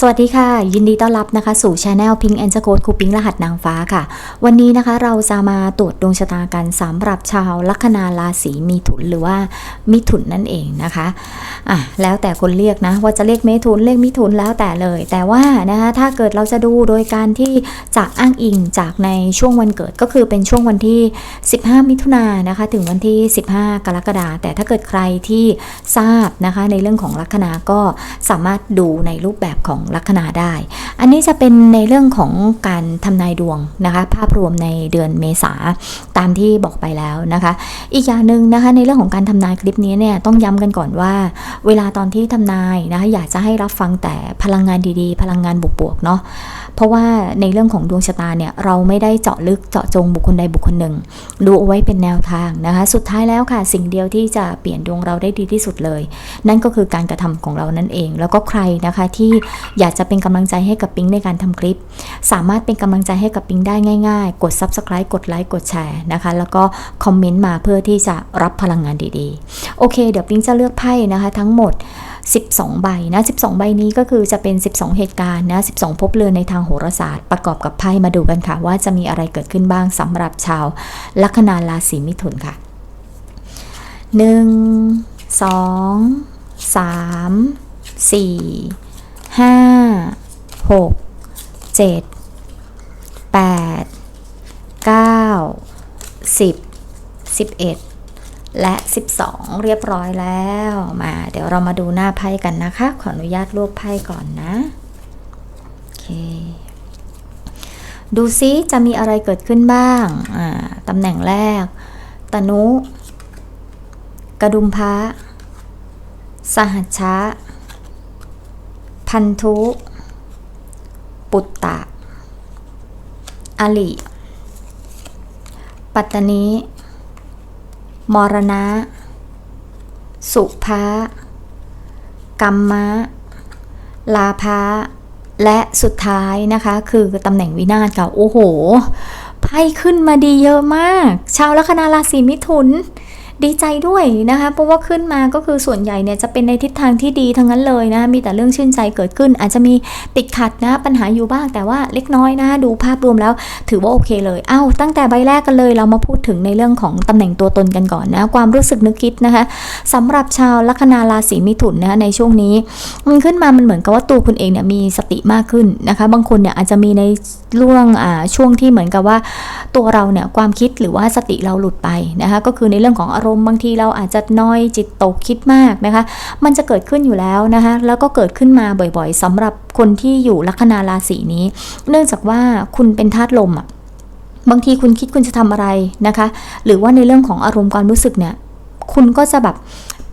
สวัสดีค่ะ ยินดีต้อนรับนะคะ สู่ช anel Pink and c o d e คูปิงรหัสนางฟ้าค่ะ วันนี้นะคะเราจะมาตรวจดวงชะตากันสำหรับชาวลัคนาราศีมีถุนหรือว่ามิถุนนั่นเองนะคะอะแล้วแต่คนเรียกนะ ว่าจะเรียกเมถุนเรียกมิถุนแล้วแต่เลย แต่ว่านะคะถ้าเกิดเราจะดูโดยการที่จะอ้างอิงจากในช่วงวันเกิดก็คือเป็นช่วงวันที่ 15 มิถุนายนนะคะ ถึงวันที่ 15 กรกฎาคมแต่ถ้าเกิดใครที่ทราบนะคะในเรื่องของลัคนาก็สามารถดูในรูปแบบของลัคนาได้ อันนี้จะเป็นในเรื่องของการทำนายดวงนะคะภาพรวมในเดือนเมษาตามที่บอกไปแล้วนะคะ อีกอย่างหนึ่งนะคะในเรื่องของการทำนายคลิปนี้เนี่ยต้องย้ำกันก่อนว่า เวลาตอนที่ทำนายนะคะอยากจะให้รับฟังแต่พลังงานดีๆ พลังงานบวกๆเนาะเพราะว่าในเรื่องของดวงชะตาเนี่ยเราไม่ได้เจาะลึกเจาะจงบุคคลใดบุคคลหนึ่งดูเอาไว้เป็นแนวทางนะคะ สุดท้ายแล้วค่ะ สิ่งเดียวที่จะเปลี่ยนดวงเราได้ดีที่สุดเลย นั่นก็คือการกระทำของเรานั่นเอง แล้วก็ใครนะคะที่อยากจะเป็นกำลังใจให้กับปิงในการทำคลิป สามารถเป็นกำลังใจให้กับปิงได้ง่าย ๆ กด subscribe กดไลค์กดแชร์นะคะ แล้วก็คอมเมนต์มาเพื่อที่จะรับพลังงานดีๆ โอเค เดี๋ยวปิงจะเลือกไพ่นะคะทั้งหมด 12 ใบนะ 12 ใบนี้ก็คือจะเป็น 12 เหตุการณ์นะ 12 พบเรือนในทางโหราศาสตร์ ประกอบกับไพ่มาดูกันค่ะ ว่าจะมีอะไรเกิดขึ้นบ้างสำหรับชาวลัคนาราศีมิถุนค่ะ 1 2 3 4 5 6 7 8 9 10 11และ 12 เรียบร้อยแล้วมา เดี๋ยวเรามาดูหน้าไพ่กันนะคะ ขออนุญาตรวบไพ่ก่อนนะโอเคดูซิจะมีอะไรเกิดขึ้นบ้างอ่าตำแหน่งแรก ตนุ กระดุมพระสหัชชะ พันธุ ปุตตะ อลิ ปัตตานีมรณะ สุภะกัมมะ ลาภะ และสุดท้ายนะคะ คือตำแหน่งวินาศค่ะ โอ้โห ไพ่ขึ้นมาดีเยอะมาก ชาวลัคนาราศีมิถุน ดีใจด้วยนะคะเพราะว่าขึ้นมาก็คือส่วนใหญ่เนี่ยจะเป็นในทิศทางที่ดีทั้งนั้นเลยนะมีแต่เรื่องชื่นใจเกิดขึ้น อาจจะมีติดขัดนะปัญหาอยู่บ้างแต่ว่าเล็กน้อยนะดูภาพรวมแล้ว ถือว่าโอเคเลยเอ้าตั้งแต่ใบแรกกันเลยเรามาพูดถึงในเรื่องของตำแหน่งตัวตนกันก่อนนะความรู้สึกนึกคิดนะคะสำหรับชาวลัคนาราศีมิถุนนะคะในช่วงนี้มันขึ้นมามันเหมือนกับว่าตัวคุณเองเนี่ยมีสติมากขึ้นนะคะ บางคนเนี่ยอาจจะมีในช่วงอ่าช่วงที่เหมือนกับว่าตัวเราเนี่ยความคิดหรือว่าสติเราหลุดไปนะคะก็คือในเรื่องของอารมณ์บางทีเราอาจจะน้อยจิตตกคิดมากนะคะ มันจะเกิดขึ้นอยู่แล้วนะคะแล้วก็เกิดขึ้นมาบ่อยๆสำหรับคนที่อยู่ลัคนาราศีนี้ เนื่องจากว่าคุณเป็นธาตุลมอะบางทีคุณคิดคุณจะทำอะไรนะคะ หรือว่าในเรื่องของอารมณ์ความรู้สึกเนี่ย คุณก็จะแบบ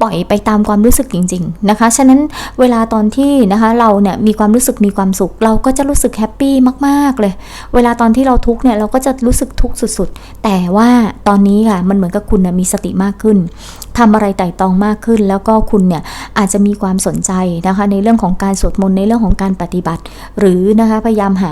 ปล่อยไปตามความรู้สึกจริง ๆ นะคะ ฉะนั้นเวลาตอนที่นะคะเราเนี่ยมีความรู้สึกมีความสุข เราก็จะรู้สึกแฮปปี้มากๆเลย เวลาตอนที่เราทุกเนี่ยเราก็จะรู้สึกทุกข์สุดๆ แต่ว่าตอนนี้ค่ะมันเหมือนกับคุณนะมีสติมากขึ้น ทำอะไรไต่ตองมากขึ้น แล้วก็คุณเนี่ยอาจจะมีความสนใจนะคะในเรื่องของการสวดมนต์ในเรื่องของการปฏิบัติ หรือนะคะพยายามหา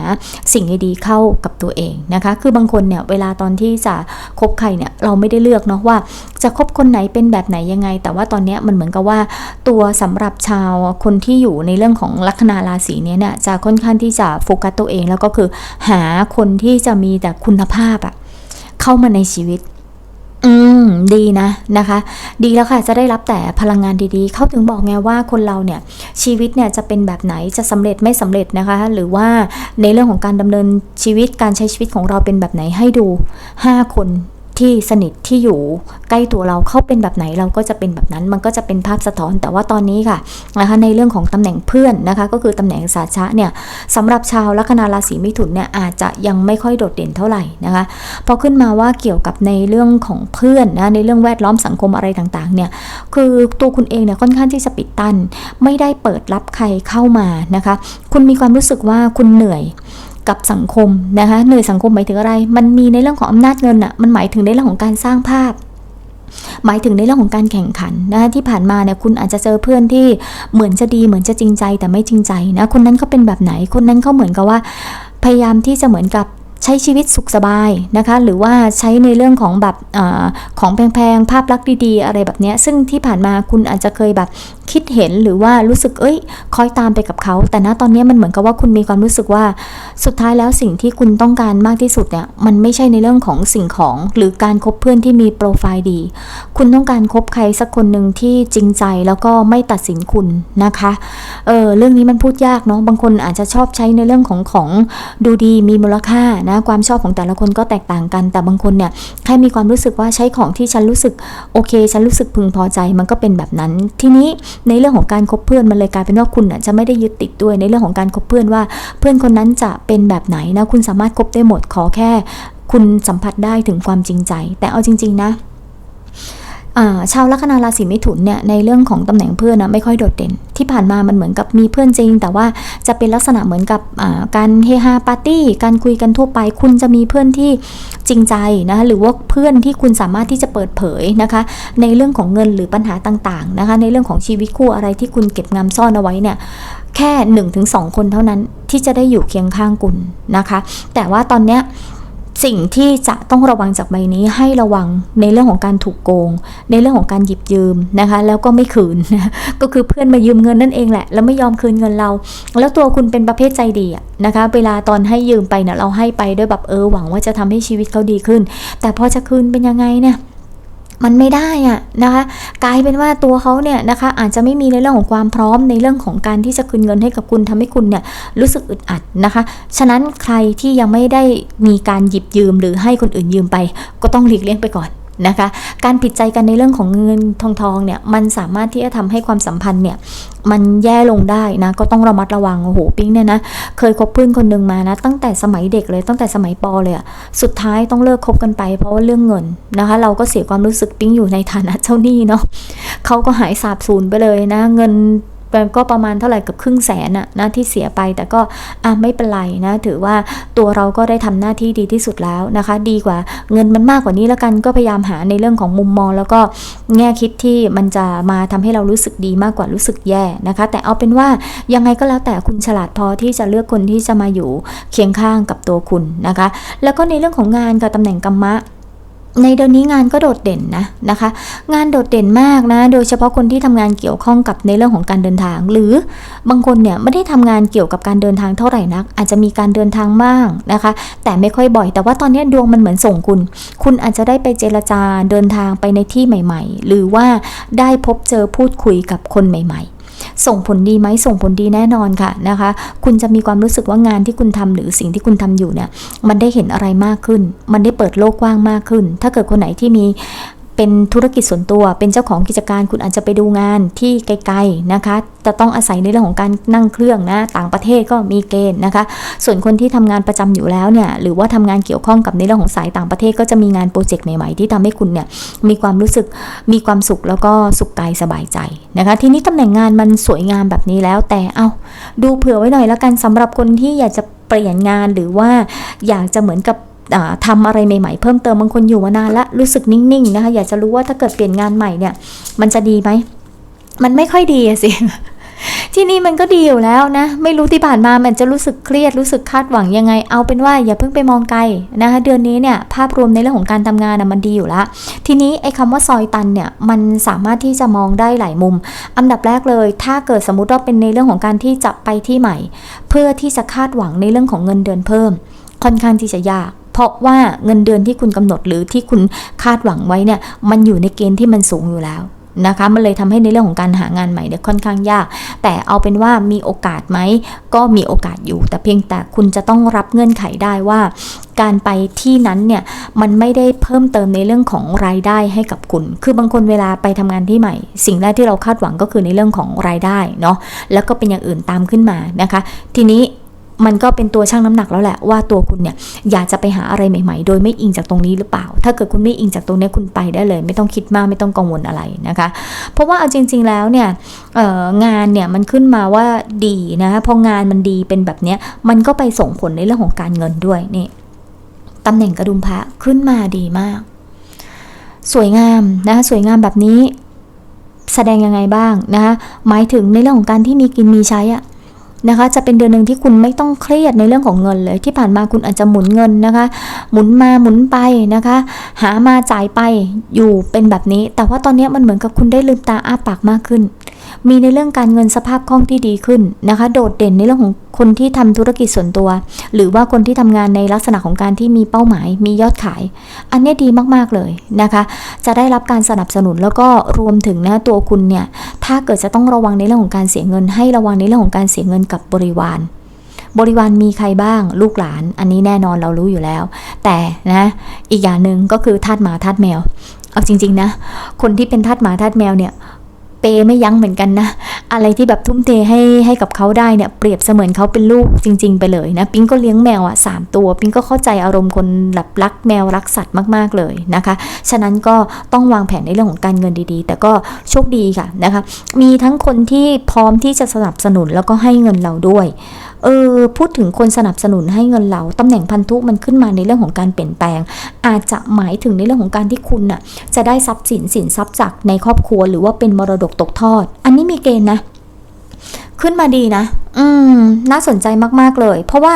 สิ่งดีๆเข้ากับตัวเองนะคะ คือบางคนเนี่ยเวลาตอนที่จะคบใครเนี่ยเราไม่ได้เลือกเนาะว่าจะคบคนไหนเป็นแบบไหนยังไง แต่ว่าตอนเนี้ยมันเหมือนกับว่า ตัวสำหรับชาวคนที่อยู่ในเรื่องของลัคนาราศีเนี้ยเนี่ยจะค่อนข้างที่จะโฟกัสตัวเอง แล้วก็คือหาคนที่จะมีแต่คุณภาพอะเข้ามาในชีวิต อืม ดีนะนะคะ ดีแล้วค่ะจะได้รับแต่พลังงานดีๆ เขาถึงบอกไงว่าคนเราเนี่ยชีวิตเนี่ยจะเป็นแบบไหนจะสำเร็จไม่สำเร็จนะคะ หรือว่าในเรื่องของการดำเนินชีวิตการใช้ชีวิตของเราเป็นแบบไหนให้ดู 5 คน ที่สนิทที่อยู่ใกล้ตัวเราเข้าเป็นแบบไหนเราก็จะเป็นแบบนั้น มันก็จะเป็นภาพสะท้อน แต่ว่าตอนนี้ค่ะนะคะในเรื่องของตำแหน่งเพื่อนนะคะก็คือตำแหน่งสาชะเนี่ยสำหรับชาวลัคนาราศีมิถุนเนี่ยอาจจะยังไม่ค่อยโดดเด่นเท่าไหร่นะคะพอขึ้นมาว่าเกี่ยวกับในเรื่องของเพื่อนนะในเรื่องแวดล้อมสังคมอะไรต่างๆเนี่ยคือตัวคุณเองเนี่ยค่อนข้างที่จะปิดตัน ไม่ได้เปิดรับใครเข้ามานะคะ คุณมีความรู้สึกว่าคุณเหนื่อย กับสังคมนะคะเหนื่อยสังคมหมายถึงอะไร มันมีในเรื่องของอำนาจเงินอะมันหมายถึงในเรื่องของการสร้างภาพ หมายถึงในเรื่องของการแข่งขันนะคะที่ผ่านมาเนี่ยคุณอาจจะเจอเพื่อนที่เหมือนจะดีเหมือนจะจริงใจแต่ไม่จริงใจนะคนนั้นเขาเป็นแบบไหนคนนั้นเขาเหมือนกับว่า พยายามที่จะเหมือนกับ ใช้ชีวิตสุขสบายนะคะ หรือว่าใช้ในเรื่องของแบบอของแพงๆ ภาพลักษณ์ดีๆ อะไรแบบนี้ซึ่งที่ผ่านมาคุณอาจจะเคยแบบคิดเห็นหรือว่ารู้สึกเอ้ยคอยตามไปกับเขา แต่ณตอนนี้มันเหมือนกับว่าคุณมีความรู้สึกว่าสุดท้ายแล้วสิ่งที่คุณต้องการมากที่สุดเนี่ยมันไม่ใช่ในเรื่องของสิ่งของหรือการคบเพื่อนที่มีโปรไฟล์ดี คุณต้องการคบใครสักคนหนึ่งที่จริงใจแล้วก็ไม่ตัดสินคุณนะคะเออเรื่องนี้มันพูดยากเนาะบางคนอาจจะชอบใช้ในเรื่องของของดูดีมีมูลค่านะความชอบของแต่ละคนก็แตกต่างกัน แต่บางคนเนี่ยแค่มีความรู้สึกว่าใช้ของที่ฉันรู้สึกโอเค ฉันรู้สึกพึงพอใจมันก็เป็นแบบนั้น ทีนี้ในเรื่องของการคบเพื่อนมันเลยกลายเป็นว่าคุณน่ะจะไม่ได้ยึดติดด้วยในเรื่องของการคบเพื่อนว่า เพื่อนคนนั้นจะเป็นแบบไหนนะคุณสามารถคบได้หมดขอแค่ คุณสัมผัสได้ถึงความจริงใจ แต่เอาจริง ๆ นะ ชาวลัคนาราศีมิถุนเนี่ยในเรื่องของตำแหน่งเพื่อนนะไม่ค่อยโดดเด่น ที่ผ่านมามันเหมือนกับมีเพื่อนจริง แต่ว่าจะเป็นลักษณะเหมือนกับการเฮฮาปาร์ตี้การคุยกันทั่วไป คุณจะมีเพื่อนที่จริงใจนะคะหรือว่าเพื่อนที่คุณสามารถที่จะเปิดเผยนะคะ ในเรื่องของเงินหรือปัญหาต่างๆนะคะ ในเรื่องของชีวิตคู่อะไรที่คุณเก็บงำซ่อนเอาไว้เนี่ยแค่1นถึงสคนเท่านั้นที่จะได้อยู่เคียงข้างคุณนะคะ แต่ว่าตอนเนี้ย สิ่งที่จะต้องระวังจากใบนี้ให้ระวังในเรื่องของการถูกโกง ในเรื่องของการหยิบยืมนะคะ แล้วก็ไม่คืนนะก็คือเพื่อนมายืมเงินนั่นเองแหละ แล้วไม่ยอมคืนเงินเรา แล้วตัวคุณเป็นประเภทใจดีนะคะ เวลาตอนให้ยืมไปเนี่ยเราให้ไปด้วยแบบเออหวังว่าจะทำให้ชีวิตเขาดีขึ้น แต่พอจะคืนเป็นยังไงเนี่ย มันไม่ได้อะนะคะ กลายเป็นว่าตัวเขาเนี่ยนะคะอาจจะไม่มีในเรื่องของความพร้อมในเรื่องของการที่จะคืนเงินให้กับคุณทำให้คุณเนี่ยรู้สึกอึดอัดนะคะ ฉะนั้นใครที่ยังไม่ได้มีการหยิบยืมหรือให้คนอื่นยืมไป ก็ต้องหลีกเลี่ยงไปก่อน นะคะ การผิดใจกันในเรื่องของเงินทองทองเนี่ย มันสามารถที่จะทำให้ความสัมพันธ์เนี่ย มันแย่ลงได้นะ ก็ต้องระมัดระวัง โอ้โห ปิ๊งเนี่ยนะ เคยคบเพื่อนคนหนึ่งมานะ ตั้งแต่สมัยเด็กเลย ตั้งแต่สมัยปอเลยอะสุดท้ายต้องเลิกคบกันไป เพราะว่าเรื่องเงินนะคะ เราก็เสียความรู้สึกปิ๊งอยู่ในฐานะเจ้าหนี้เนาะเขาก็หายสาบสูญไปเลยนะ เงิน ก็ประมาณเท่าไหร่กับครึ่งแสนอะนะที่เสียไปแต่ก็อะไม่เป็นไรนะถือว่าตัวเราก็ได้ทำหน้าที่ดีที่สุดแล้วนะคะ ดีกว่าเงินมันมากกว่านี้แล้วกันก็พยายามหาในเรื่องของมุมมอง แล้วก็แง่คิดที่มันจะมาทำให้เรารู้สึกดีมากกว่ารู้สึกแย่นะคะ แต่เอาเป็นว่ายังไงก็แล้วแต่คุณฉลาดพอที่จะเลือกคนที่จะมาอยู่เคียงข้างกับตัวคุณนะคะ แล้วก็ในเรื่องของงานกับตำแหน่งกรรมะ ในเดือนนี้งานก็โดดเด่นนะนะคะ งานโดดเด่นมากนะ โดยเฉพาะคนที่ทำงานเกี่ยวข้องกับในเรื่องของการเดินทาง หรือบางคนเนี่ยไม่ได้ทำงานเกี่ยวกับการเดินทางเท่าไหร่นัก อาจจะมีการเดินทางบ้างนะคะ แต่ไม่ค่อยบ่อย แต่ว่าตอนนี้ดวงมันเหมือนส่งคุณ คุณอาจจะได้ไปเจรจาเดินทางไปในที่ใหม่ ๆ หรือว่าได้พบเจอพูดคุยกับคนใหม่ ๆ ส่งผลดีไหมส่งผลดีแน่นอนค่ะนะคะ คุณจะมีความรู้สึกว่างานที่คุณทำหรือสิ่งที่คุณทำอยู่เนี่ยมันได้เห็นอะไรมากขึ้น มันได้เปิดโลกกว้างมากขึ้น ถ้าเกิดคนไหนที่มี เป็นธุรกิจส่วนตัว เป็นเจ้าของกิจการคุณอาจจะไปดูงานที่ไกลๆนะคะ จะต้องอาศัยในเรื่องของการนั่งเครื่องนะ ต่างประเทศก็มีเกณฑ์นะคะ ส่วนคนที่ทำงานประจำอยู่แล้วเนี่ย หรือว่าทำงานเกี่ยวข้องกับในเรื่องของสายต่างประเทศ ก็จะมีงานโปรเจกต์ใหม่ๆ ที่ทำให้คุณเนี่ยมีความรู้สึกมีความสุขแล้วก็สุขกายสบายใจนะคะ ทีนี้ตำแหน่งงานมันสวยงามแบบนี้แล้ว แต่เอาดูเผื่อไว้หน่อยแล้วกันสำหรับคนที่อยากจะเปลี่ยนงานหรือว่าอยากจะเหมือนกับ ทำอะไรใหม่ๆเพิ่มเติมบางคนอยู่มานานละรู้สึกนิ่งๆนะคะอยากจะรู้ว่าถ้าเกิดเปลี่ยนงานใหม่เนี่ยมันจะดีไหมมันไม่ค่อยดีสิที่นี่มันก็ดีอยู่แล้วนะ ไม่รู้ที่ผ่านมามันจะรู้สึกเครียดรู้สึกคาดหวังยังไง เอาเป็นว่าอย่าเพิ่งไปมองไกลนะคะเดือนนี้เนี่ยภาพรวมในเรื่องของการทำงานนะมันดีอยู่ล้วทีนี้ไอ้คำว่าซอยตันเนี่ยมันสามารถที่จะมองได้หลายมุม อันดับแรกเลย ถ้าเกิดสมมติว่าเป็นในเรื่องของการที่จะไปที่ใหม่ เพื่อที่จะคาดหวังในเรื่องของเงินเดือนเพิ่ม ค่อนข้างที่จะยาก เพราะว่าเงินเดือนที่คุณกำหนดหรือที่คุณคาดหวังไว้เนี่ยมันอยู่ในเกณฑ์ที่มันสูงอยู่แล้วนะคะมันเลยทำให้ในเรื่องของการหางานใหม่เนี่ยค่อนข้างยาก แต่เอาเป็นว่ามีโอกาสไหมก็มีโอกาสอยู่ แต่เพียงแต่คุณจะต้องรับเงื่อนไขได้ว่า การไปที่นั้นเนี่ยมันไม่ได้เพิ่มเติมในเรื่องของรายได้ให้กับคุณ คือบางคนเวลาไปทำงานที่ใหม่ สิ่งแรกที่เราคาดหวังก็คือในเรื่องของรายได้เนาะแล้วก็เป็นอย่างอื่นตามขึ้นมานะคะ ทีนี้ มันก็เป็นตัวชั่งน้ำหนักแล้วแหละว่าตัวคุณเนี่ยอยากจะไปหาอะไรใหม่ ๆ โดยไม่อิงจากตรงนี้หรือเปล่า ถ้าเกิดคุณไม่อิงจากตรงนี้คุณไปได้เลย ไม่ต้องคิดมากไม่ต้องกังวลอะไรนะคะ เพราะว่าเอาจริง ๆแล้วเนี่ยงานเนี่ยมันขึ้นมาว่าดีนะพองานมันดีเป็นแบบเนี้ยมันก็ไปส่งผลในเรื่องของการเงินด้วยนี่ตำแหน่งกระดุมพระขึ้นมาดีมาก สวยงามนะคะสวยงามแบบนี้แสดงยังไงบ้างนะคะหมายถึงในเรื่องของการที่มีกินมีใช้อะ นะคะ จะเป็นเดือนหนึ่งที่คุณไม่ต้องเครียดในเรื่องของเงินเลย ที่ผ่านมาคุณอาจจะหมุนเงินนะคะ หมุนมาหมุนไปนะคะ หามาจ่ายไปอยู่เป็นแบบนี้ แต่ว่าตอนนี้มันเหมือนกับคุณได้ลืมตาอ้าปากมากขึ้น มีในเรื่องการเงินสภาพคล่องที่ดีขึ้นนะคะ โดดเด่นในเรื่องของคนที่ทำธุรกิจส่วนตัว หรือว่าคนที่ทำงานในลักษณะของการที่มีเป้าหมาย มียอดขาย อันนี้ดีมากๆเลยนะคะ จะได้รับการสนับสนุนแล้วก็รวมถึงนะตัวคุณเนี่ยถ้าเกิดจะต้องระวังในเรื่องของการเสียเงิน ให้ระวังในเรื่องของการเสียเงินกับบริวารบริวารมีใครบ้างลูกหลาน อันนี้แน่นอนเรารู้อยู่แล้ว แต่นะอีกอย่างหนึ่งก็คือทาสหมาทาสแมว เอาจริง ๆ นะ คนที่เป็นทาสหมาทาสแมวเนี่ย เปไม่ยั้งเหมือนกันนะ อะไรที่แบบทุ่มเทให้ให้กับเขาได้เนี่ยเปรียบเสมือนเขาเป็นลูกจริง ๆ ไปเลยนะปิงก็เลี้ยงแมวอะสามตัวปิงก็เข้าใจอารมณ์คนแบบรักแมวรักสัตว์มากๆเลยนะคะ ฉะนั้นก็ต้องวางแผนในเรื่องของการเงินดีๆ แต่ก็โชคดีค่ะนะคะ มีทั้งคนที่พร้อมที่จะสนับสนุนแล้วก็ให้เงินเราด้วย เออพูดถึงคนสนับสนุนให้เงินเราตำแหน่งพันธุมันขึ้นมาในเรื่องของการเปลี่ยนแปลง อาจจะหมายถึงในเรื่องของการที่คุณน่ะจะได้ทรัพย์สินสินทรัพย์จากในครอบครัว หรือว่าเป็นมรดกตกทอด อันนี้มีเกณฑ์นะขึ้นมาดีนะ อืม น่าสนใจมาก ๆ เลย เพราะว่า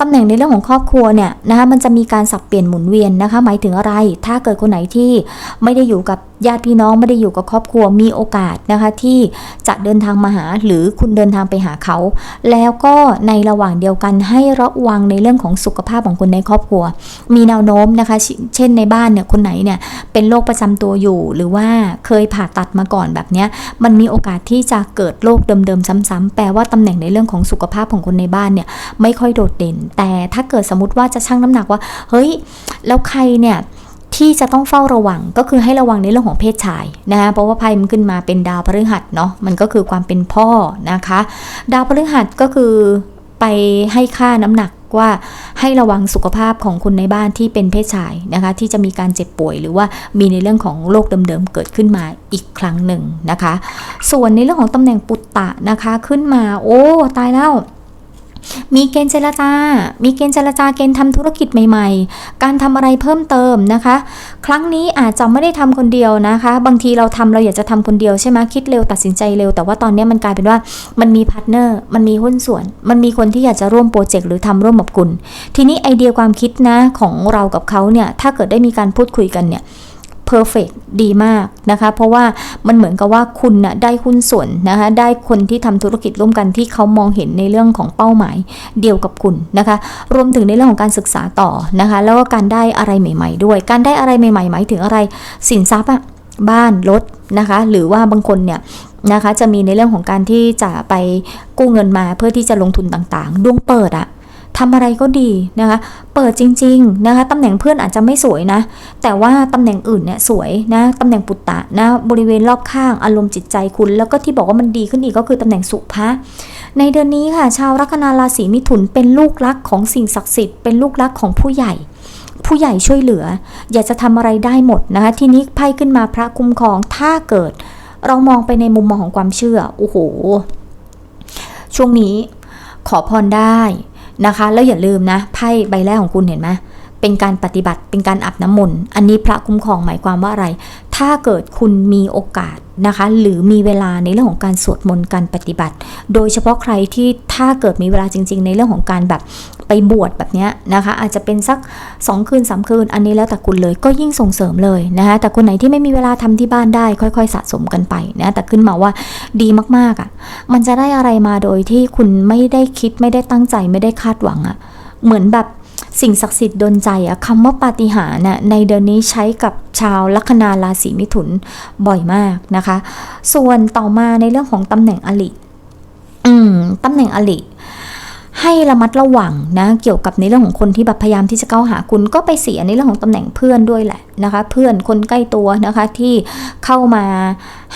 ตำแหน่งในเรื่องของครอบครัวเนี่ยนะคะ มันจะมีการสับเปลี่ยนหมุนเวียนนะคะ หมายถึงอะไร ถ้าเกิดคนไหนที่ไม่ได้อยู่กับญาติพี่น้องไม่ได้อยู่กับครอบครัวมีโอกาสนะคะที่จะเดินทางมาหาหรือคุณเดินทางไปหาเขา แล้วก็ในระหว่างเดียวกันให้ระวังในเรื่องของสุขภาพของคนในครอบครัว มีแนวโน้มนะคะ เช่นในบ้านเนี่ยคนไหนเนี่ยเป็นโรคประจำตัวอยู่ หรือว่าเคยผ่าตัดมาก่อนแบบนี้มันมีโอกาสที่จะเกิดโรคเดิมๆซ้ำๆแปลว่าตำแหน่งในเรื่องของสุขภาพของคนในบ้านเนี่ยไม่ค่อยโดดเด่น แต่ถ้าเกิดสมมติว่าจะชั่งน้ำหนักว่า เฮ้ย แล้วใครเนี่ย ที่จะต้องเฝ้าระวังก็คือให้ระวังในเรื่องของเพศชายนะคะเพราะว่าไพ่มันขึ้นมาเป็นดาวพฤหัสเนาะมันก็คือความเป็นพ่อนะคะ ดาวพฤหัสก็คือไปให้ค่าน้ำหนักว่าให้ระวังสุขภาพของคนในบ้านที่เป็นเพศชายนะคะ ที่จะมีการเจ็บป่วยหรือว่ามีในเรื่องของโรคเดิมๆเกิดขึ้นมาอีกครั้งหนึ่งนะคะ ส่วนในเรื่องของตำแหน่งปุตตะนะคะขึ้นมา โอ้ตายแล้ว มีเกณฑ์เจรจา มีเกณฑ์เจรจาเกณฑ์ทำธุรกิจใหม่ ๆ การทำอะไรเพิ่มเติมนะคะ ครั้งนี้อาจจะไม่ได้ทำคนเดียวนะคะ บางทีเราทำเราอยากจะทำคนเดียวใช่ไหมคิดเร็วตัดสินใจเร็ว แต่ว่าตอนนี้มันกลายเป็นว่ามันมีพาร์ทเนอร์ มันมีหุ้นส่วน มันมีคนที่อยากจะร่วมโปรเจกต์หรือทำร่วมกับคุณ ทีนี้ไอเดียความคิดนะของเรากับเขาเนี่ย ถ้าเกิดได้มีการพูดคุยกันเนี่ย เพอร์เฟกดีมากนะคะ เพราะว่ามันเหมือนกับว่าคุณนะได้หุ้นส่วนนะคะได้คนที่ทำธุรกิจร่วมกันที่เขามองเห็นในเรื่องของเป้าหมายเดียวกับคุณนะคะ รวมถึงในเรื่องของการศึกษาต่อนะคะ แล้วก็การได้อะไรใหม่ ๆ ด้วย การได้อะไรใหม่ ๆ หมายถึงอะไร สินทรัพย์อะบ้านรถนะคะ หรือว่าบางคนเนี่ยนะคะจะมีในเรื่องของการที่จะไปกู้เงินมาเพื่อที่จะลงทุนต่างๆ ดวงเปิดอะ ทำอะไรก็ดีนะคะ เปิดจริงๆนะคะตำแหน่งเพื่อนอาจจะไม่สวยนะ แต่ว่าตำแหน่งอื่นเนี่ยสวยนะตำแหน่งปุตตะนะบริเวณรอบข้างอารมณ์จิตใจคุณ แล้วก็ที่บอกว่ามันดีขึ้นอีกก็คือตำแหน่งสุภะในเดือนนี้ค่ะ ชาวลัคนาราศีมิถุนเป็นลูกรักของสิ่งศักดิ์สิทธิ์เป็นลูกรักของผู้ใหญ่ผู้ใหญ่ช่วยเหลือ อยากจะทำอะไรได้หมดนะคะทีนี้ไพ่ขึ้นมาพระคุ้มครอง ถ้าเกิด เรามองไปในมุมมองของความเชื่อ โอ้โห ช่วงนี้ขอพรได้ นะคะ แล้วอย่าลืมนะไพ่ใบแรกของคุณเห็นไหม เป็นการปฏิบัติเป็นการอาบน้ำมนต์อันนี้พระคุ้มครองหมายความว่าอะไร ถ้าเกิดคุณมีโอกาสนะคะ หรือมีเวลาในเรื่องของการสวดมนต์การปฏิบัติ โดยเฉพาะใครที่ถ้าเกิดมีเวลาจริง ๆ ในเรื่องของการแบบไปบวชแบบเนี้ยนะคะ อาจจะเป็นสัก 2 คืน3คืน อันนี้แล้วแต่คุณเลยก็ยิ่งส่งเสริมเลยนะคะแต่คนไหนที่ไม่มีเวลาทำที่บ้านได้ ค่อย ๆ สะสมกันไปนะแต่ขึ้นมาว่าดีมากๆอะ่ะมันจะได้อะไรมาโดยที่คุณไม่ได้คิดไม่ได้ตั้งใจไม่ได้คาดหวังอะ่ะเหมือนแบบ สิ่งศักดิ์สิทธิ์ดลใจอะคำว่าปาฏิหาริย์น่ะในเดือนนี้ใช้กับชาวลัคนาราศีมิถุนบ่อยมากนะคะ ส่วนต่อมาในเรื่องของตำแหน่งอลิอืมตำแหน่งอลิให้ระมัดระวังนะเกี่ยวกับในเรื่องของคนที่แบบพยายามที่จะเข้าหาคุณก็ไปเสียในเรื่องของตำแหน่งเพื่อนด้วยแหละนะคะ เพื่อนคนใกล้ตัวนะคะที่เข้ามา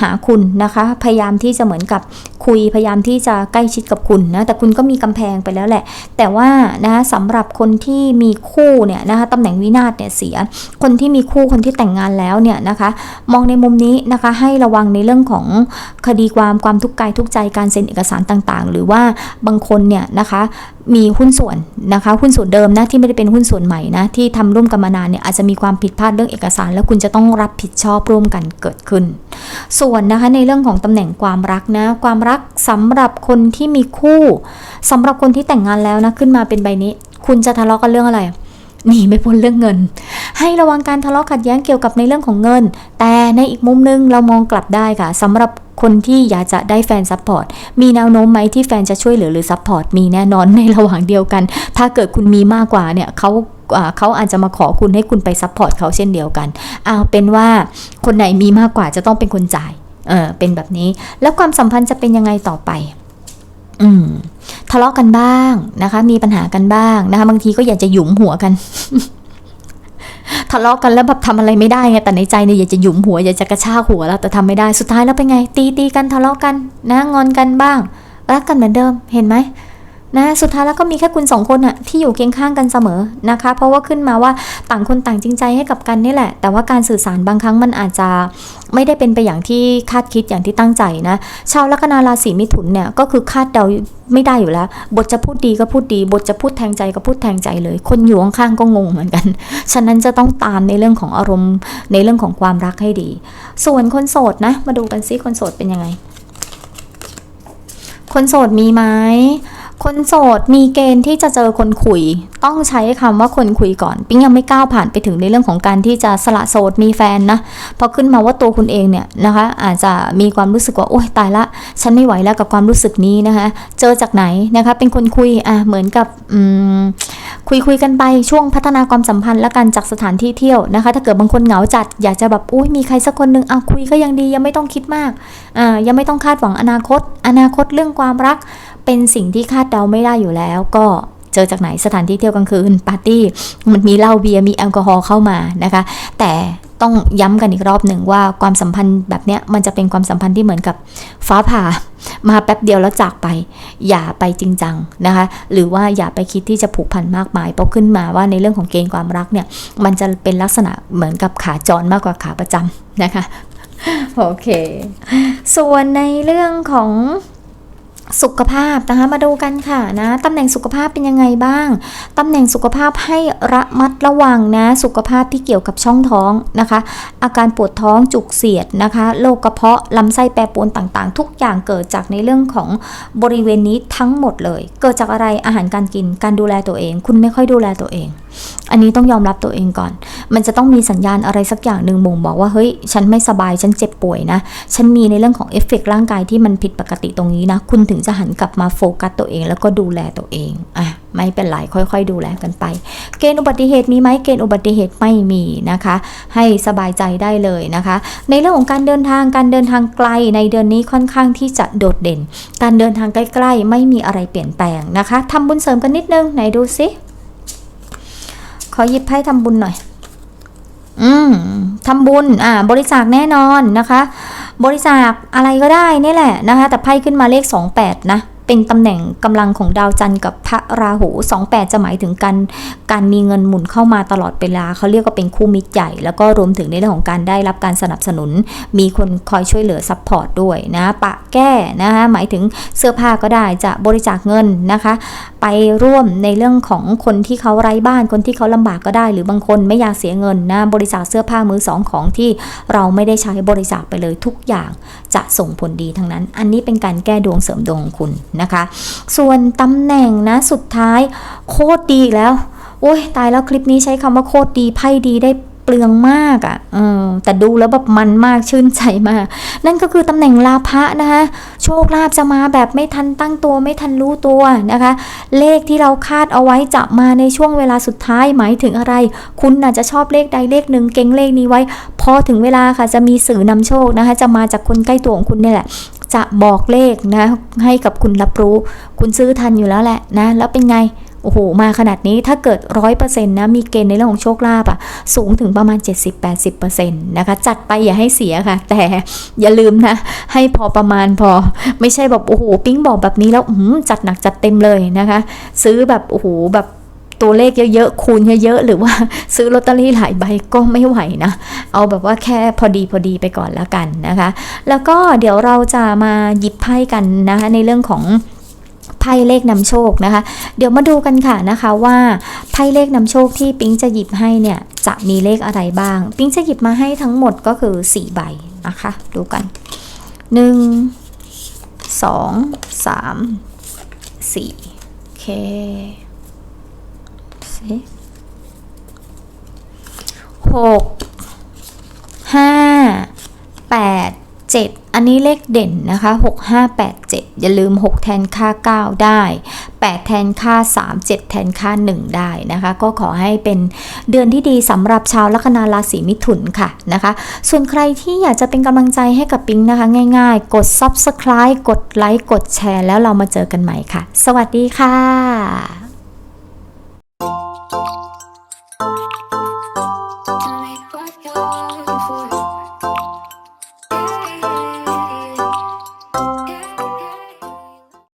หาคุณนะคะ พยายามที่จะเหมือนกับคุยพยายามที่จะใกล้ชิดกับคุณนะแต่คุณก็มีกำแพงไปแล้วแหละ แต่ว่านะสำหรับคนที่มีคู่เนี่ยนะคะตำแหน่งวินาศเนี่ยเสีย คนที่มีคู่คนที่แต่งงานแล้วเนี่ยนะคะ มองในมุมนี้นะคะให้ระวังในเรื่องของคดีความความทุกข์กายทุกใจการเซ็นเอกสารต่างๆ หรือว่าบางคนเนี่ยนะคะมีหุ้นส่วนนะคะ หุ้นส่วนเดิมนะที่ไม่ได้เป็นหุ้นส่วนใหม่นะที่ทำร่วมกันมานานเนี่ยอาจจะมีความผิดพลาดเรื่องเอกสาร แล้วคุณจะต้องรับผิดชอบร่วมกันเกิดขึ้น ส่วนนะคะในเรื่องของตำแหน่งความรักนะ ความรักสำหรับคนที่มีคู่สำหรับคนที่แต่งงานแล้วนะขึ้นมาเป็นใบนี้ คุณจะทะเลาะกันเรื่องอะไรหนีไม่พ้นเรื่องเงิน ให้ระวังการทะเลาะขัดแย้งเกี่ยวกับในเรื่องของเงิน แต่ในอีกมุมนึงเรามองกลับได้ค่ะสำหรับคนที่อยากจะได้แฟนซัพพอร์ตมีแนวโน้มไหมที่แฟนจะช่วยเหลือหรือซัพพอร์ตมีแน่นอนในระหว่างเดียวกัน ถ้าเกิดคุณมีมากกว่าเนี่ยเขา เขาอาจจะมาขอคุณให้คุณไปซัพพอร์ตเขาเช่นเดียวกันเอาเป็นว่าคนไหนมีมากกว่าจะต้องเป็นคนจ่ายเออเป็นแบบนี้ แล้วความสัมพันธ์จะเป็นยังไงต่อไป อืมทะเลาะกันบ้างนะคะ มีปัญหากันบ้างนะคะบางทีก็อยากจะหยุมหัวกันทะเลาะกันแล้วแบบทำอะไรไม่ได้ไงแต่ในใจเนี่ยอยากจะหยุมหัวอยากจะกระชากหัวแล้วแต่ทำไม่ได้สุดท้ายแล้วเป็นไง ตีตีกันทะเลาะกันนะงอนกันบ้างรักกันเหมือนเดิมเห็นไหม นะสุดท้ายแล้วก็มีแค่คุณสองคนอะที่อยู่เคียงข้างกันเสมอนะคะ เพราะว่าขึ้นมาว่าต่างคนต่างจริงใจให้กับกันนี่แหละ แต่ว่าการสื่อสารบางครั้งมันอาจจะไม่ได้เป็นไปอย่างที่คาดคิดอย่างที่ตั้งใจนะชาวลัคนาราศีมิถุนเนี่ยก็คือคาดเดาไม่ได้อยู่แล้ว บทจะพูดดีก็พูดดี บทจะพูดแทงใจก็พูดแทงใจเลย คนอยู่ข้างๆก็งงเหมือนกัน ฉะนั้นจะต้องตามในเรื่องของอารมณ์ในเรื่องของความรักให้ดี ส่วนคนโสดนะ มาดูกันซิคนโสดเป็นยังไง คนโสดมีไหม คนโสดมีเกณฑ์ที่จะเจอคนคุย ต้องใช้คำว่าคนคุยก่อน ปิ๊งยังไม่ก้าวผ่านไปถึงในเรื่องของการที่จะสละโสดมีแฟนนะพอขึ้นมาว่าตัวคุณเองเนี่ยนะคะ อาจจะมีความรู้สึกว่าโอ๊ยตายละ ฉันไม่ไหวแล้วกับความรู้สึกนี้นะคะ เจอจากไหนนะคะ เป็นคนคุยอะเหมือนกับอืมคุยคุยกันไปช่วงพัฒนาความสัมพันธ์และกันจากสถานที่เที่ยวนะคะ ถ้าเกิดบางคนเหงาจัด อยากจะแบบอุ้ยมีใครสักคนหนึ่งอะคุยก็ยังดียังไม่ต้องคิดมากอ่ายังไม่ต้องคาดหวังอนาคต อนาคตเรื่องความรัก เป็นสิ่งที่คาดเดาไม่ได้อยู่แล้ว ก็เจอจากไหนสถานที่เที่ยวกลางคืนปาร์ตี้มันมีเหล้าเบียร์มีแอลกอฮอล์เข้ามานะคะ แต่ต้องย้ำกันอีกรอบหนึ่งว่าความสัมพันธ์แบบเนี้ยมันจะเป็นความสัมพันธ์ที่เหมือนกับฟ้าผ่า มาแป๊บเดียวแล้วจากไป อย่าไปจริงจังนะคะ หรือว่าอย่าไปคิดที่จะผูกพันมากมายเพราะขึ้นมาว่าในเรื่องของเกณฑ์ความรักเนี่ย มันจะเป็นลักษณะเหมือนกับขาจรมากกว่าขาประจำนะคะโอเค ส่วนในเรื่องของ สุขภาพนะคะมาดูกันค่ะนะตำแหน่งสุขภาพเป็นยังไงบ้างตำแหน่งสุขภาพให้ระมัดระวังนะ สุขภาพที่เกี่ยวกับช่องท้องนะคะ อาการปวดท้องจุกเสียดนะคะโรคกระเพาะลำไส้แปรปรวนต่างๆ ทุกอย่างเกิดจากในเรื่องของบริเวณนี้ทั้งหมดเลย เกิดจากอะไรอาหารการกินการดูแลตัวเอง คุณไม่ค่อยดูแลตัวเอง อันนี้ต้องยอมรับตัวเองก่อน มันจะต้องมีสัญญาณอะไรสักอย่างหนึ่งบ่งบอกว่าเฮ้ย ฉันไม่สบาย ฉันเจ็บป่วยนะ ฉันมีในเรื่องของเอฟเฟกต์ร่างกายที่มันผิดปกติตรงนี้นะ คุณถึงจะหันกลับมาโฟกัสตัวเอง แล้วก็ดูแลตัวเอง อะ ไม่เป็นไร ค่อย ๆ ดูแลกันไป เกณฑ์อุบัติเหตุมีไหมเกณฑ์อุบัติเหตุไม่มีนะคะ ให้สบายใจได้เลยนะคะ ในเรื่องของการเดินทาง การเดินทางไกลในเดือนนี้ค่อนข้างที่จะโดดเด่น การเดินทางใกล้ ๆ ไม่มีอะไรเปลี่ยนแปลงนะคะทำบุญเสริมกันนิดนึง ไหนดูสิ ขอหยิบไพ่ทำบุญหน่อย อืมทำบุญ อ่า บริจาคแน่นอนนะคะ บริจาคอะไรก็ได้นี่แหละนะคะ แต่ไพ่ขึ้นมาเลข28นะ เป็นตำแหน่งกำลังของดาวจันทร์กับพระราหู 28 จะหมายถึงการการมีเงินหมุนเข้ามาตลอดเวลาเขาเรียกว่าเป็นคู่มิตรใหญ่ แล้วก็รวมถึงในเรื่องของการได้รับการสนับสนุน มีคนคอยช่วยเหลือซัพพอร์ตด้วยนะปะแก้นะคะหมายถึงเสื้อผ้าก็ได้จะบริจาคเงินนะคะ ไปร่วมในเรื่องของคนที่เขาไร้บ้านคนที่เขาลำบากก็ได้ หรือบางคนไม่อยากเสียเงินนะบริจาคเสื้อผ้ามือสองของที่เราไม่ได้ใช้บริจาคไปเลยทุกอย่างจะส่งผลดีทั้งนั้น อันนี้เป็นการแก้ดวงเสริมดวงของคุณนะคะ ส่วนตำแหน่งนะสุดท้ายโคตรดีอีกแล้ว โอ้ยตายแล้วคลิปนี้ใช้คำว่าโคตรดีไพ่ดีได้เปลืองมากอะ่ะออแต่ดูแล้วแบบมันมากชื่นใจมาก นั่นก็คือตำแหน่งลาภะนะคะโชคลาภจะมาแบบไม่ทันตั้งตัวไม่ทันรู้ตัวนะคะ เลขที่เราคาดเอาไว้จะมาในช่วงเวลาสุดท้ายหมายถึงอะไร คุณอาจจะชอบเลขใดเลขหนึ่งเก่งเลขนี้ไว้ พอถึงเวลาค่ะจะมีสื่อนำโชคนะคะ จะมาจากคนใกล้ตัวของคุณนี่แหละ จะบอกเลขนะ ให้กับคุณรับรู้ คุณซื้อทันอยู่แล้วแหละนะ แล้วเป็นไงโอ้โห มาขนาดนี้ถ้าเกิดร้อยเปอร์เซ็นต์นะ มีเกณฑ์ในเรื่องของโชคลาภอะสูงถึงประมาณ 70-80%นะคะ จัดไปอย่าให้เสียค่ะ แต่อย่าลืมนะ ให้พอประมาณพอ ไม่ใช่แบบ โอ้โห ปิ๊งบอกแบบนี้แล้วจัดหนักจัดเต็มเลยนะคะ ซื้อแบบ โอ้โห แบบ ตัวเลขเยอะๆคูณเยอะๆหรือว่าซื้อลอตเตอรี่หลายใบก็ไม่ไหวนะ เอาแบบว่าแค่พอดีพอดีไปก่อนแล้วกันนะคะ แล้วก็เดี๋ยวเราจะมาหยิบไพ่กันนะคะในเรื่องของไพ่เลขนำโชคนะคะ เดี๋ยวมาดูกันค่ะนะคะว่าไพ่เลขนำโชคที่ปิ๊งจะหยิบให้เนี่ยจะมีเลขอะไรบ้าง ปิ๊งจะหยิบมาให้ทั้งหมดก็คือ4ใบนะคะ ดูกัน 1 2 3 4โอเค สิหกห้าแปดเจ็ดอันนี้เลขเด่นนะคะ6 5 8 7อย่าลืม6แทนค่า9ได้8แทนค่า3 7แทนค่า1ได้นะคะ ก็ขอให้เป็นเดือนที่ดีสำหรับชาวลัคนาราศีมิถุนค่ะนะคะ ส่วนใครที่อยากจะเป็นกำลังใจให้กับปิงนะคะ ง่ายๆ กด Subscribe กดไลค์กดแชร์ แล้วเรามาเจอกันใหม่ค่ะ สวัสดีค่ะ